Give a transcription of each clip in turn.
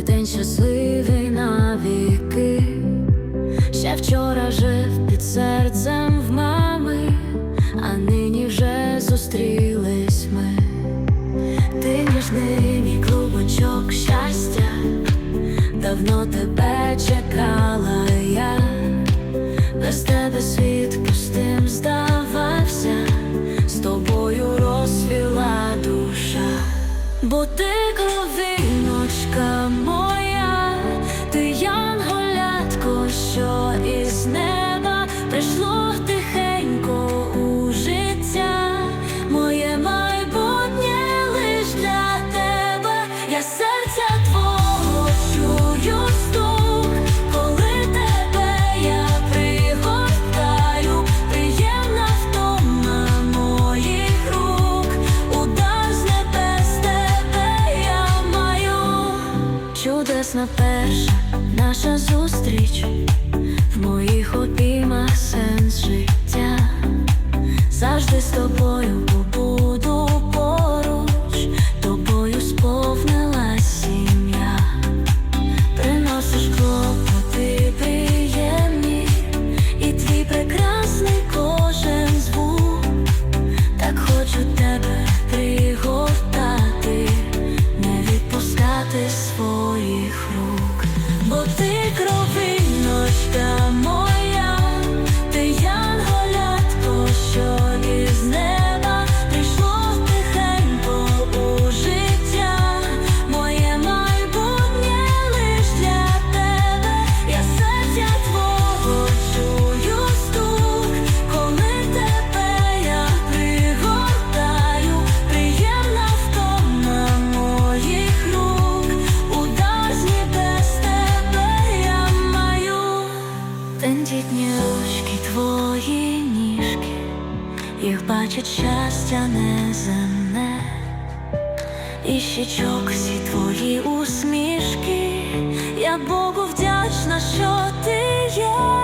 той день щасливий навіки, ще вчора жив під серцем в мами, а нині вже зустрілись ми, ти ніжний мій клубочок щастя, давно тебе чекала я. Без кровиночка моя, ти янголятко, що Чудесна перша наша зустріч в моїх обіймах сенс життя. Завжди з тобою побуду поруч, тобою сповнилась сім'я. Приносиш клопоти приємні, і твій прекрасний кожен звук. Так хочу тебе пригортати, не відпускати з своїх рук, бачить щастя неземне. І щічок всі твої усмішки, я Богу вдячна, що ти є,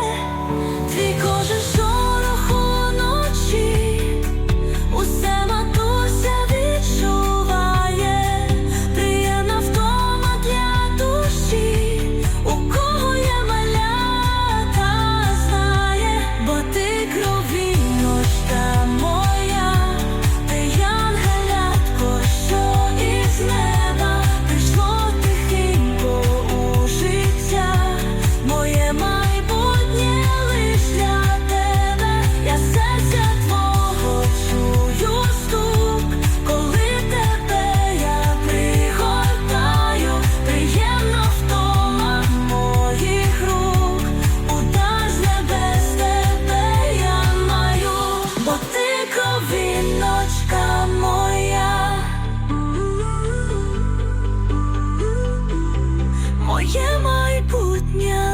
моє майбутнє.